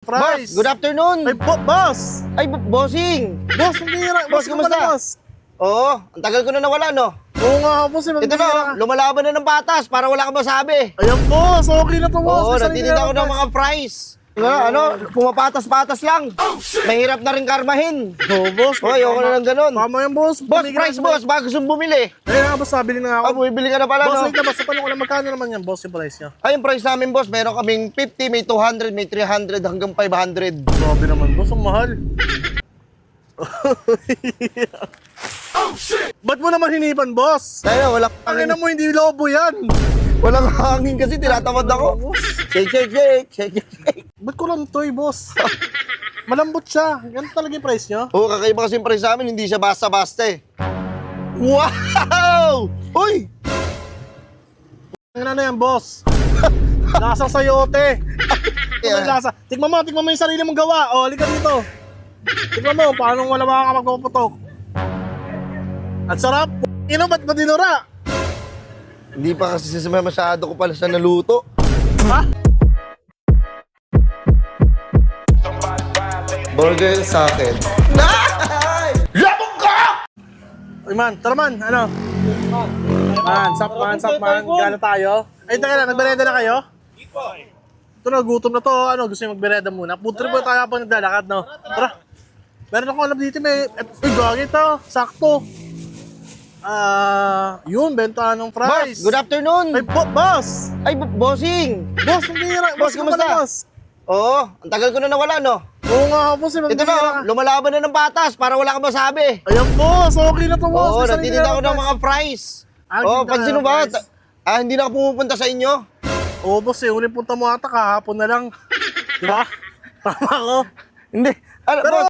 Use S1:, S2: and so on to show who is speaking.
S1: Boss, good afternoon.
S2: Ay, bo- boss!
S1: Ay, b- bossing.
S2: Boss, bumira.
S1: Boss,
S2: ka
S1: kumusta?
S2: pala, boss.
S1: Oo, ang tagal ko na nawala, no?
S2: Oo nga, boss. Eh,
S1: Ito na, lumalaban na ng batas para wala ka masabi.
S2: Ayan, boss. Okay na to, boss.
S1: Oo,
S2: May sarili na
S1: ako ng
S2: boss.
S1: mga price. Nga, ano, pumapatas-patas lang. Mahirap na rin karmahin.
S2: Oo, boss.
S1: Oo, ayoko na ng ganun.
S2: Tama yan, boss.
S1: Boss,
S2: Tumigil
S1: price
S2: na-
S1: boss, bago gusto bumili.
S2: Ayun nga, boss. Nabili na
S1: Ah,
S2: ako.
S1: bumibili ka na pala,
S2: Boss,
S1: no?
S2: wait na, boss. Paano ko lang magkano naman yan, boss, yung price niya?
S1: Ay, yung price namin, boss, meron kaming 50, may 200, may 300, hanggang 500.
S2: Grabe naman, boss. Ang mahal. Ba't mo naman hinipan, boss?
S1: Tayo, walang
S2: Ang
S1: hangin.
S2: ina mo, hindi lobo yan.
S1: Walang hangin kasi tinatamad ako. Shake, shake, shake, shake, shake, shake.
S2: Ba't ko lang to, eh, boss? Malambot siya. Ganun talaga yung price niyo?
S1: Oo, kakaiba kasi yung price namin, hindi siya basta-basta eh. Wow! Uy!
S2: Ang ano yan, boss? Lasang sayote. Ano yung lasa? Tikman mo, tikman mo yung sarili mong gawa. O, halika dito. Tikman mo, paano wala mga magpapatok. Ang sarap. Ino, ba't ba dinura?
S1: Hindi pa kasi sasama masyado ko pala siya naluto.
S2: Ha?
S1: Burger sa akin. Labog ka!
S2: Ay man, tara man, ano? Man, sap man, sap man. Gala tayo. Ay, teka lang, nagberenda na kayo? Ito na, gutom na to. Ano, gusto nyo magberenda muna? Trip po tayo habang naglalakad, no? Tara. Meron akong alam dito, may... Uy, gagi to. Sakto. Ah, yun, benta ng
S1: Boss,
S2: fries.
S1: good afternoon.
S2: Ay, bo- boss!
S1: Ay, b- bossing.
S2: Boss, bumira.
S1: Boss,
S2: ka
S1: kumusta?
S2: pala, boss.
S1: Oo, ang tagal ko na nawala, no?
S2: Oo nga, boss. Eh,
S1: Ito
S2: magbira
S1: na, lumalaban na ng batas para wala ka masabi.
S2: Ayan, boss. Okay na to, boss.
S1: Oo,
S2: sarili
S1: natitinda
S2: na
S1: ako ng
S2: boss.
S1: mga price.
S2: Ah,
S1: Oo,
S2: tinda
S1: pansin mo
S2: ng
S1: ba? Ta- Ah, hindi na ako pumupunta sa inyo.
S2: Oo, boss. Eh, huling punta mo ata kahapon na lang. Di ba? Tama ko.
S1: Hindi. Ano,
S2: Pero
S1: boss,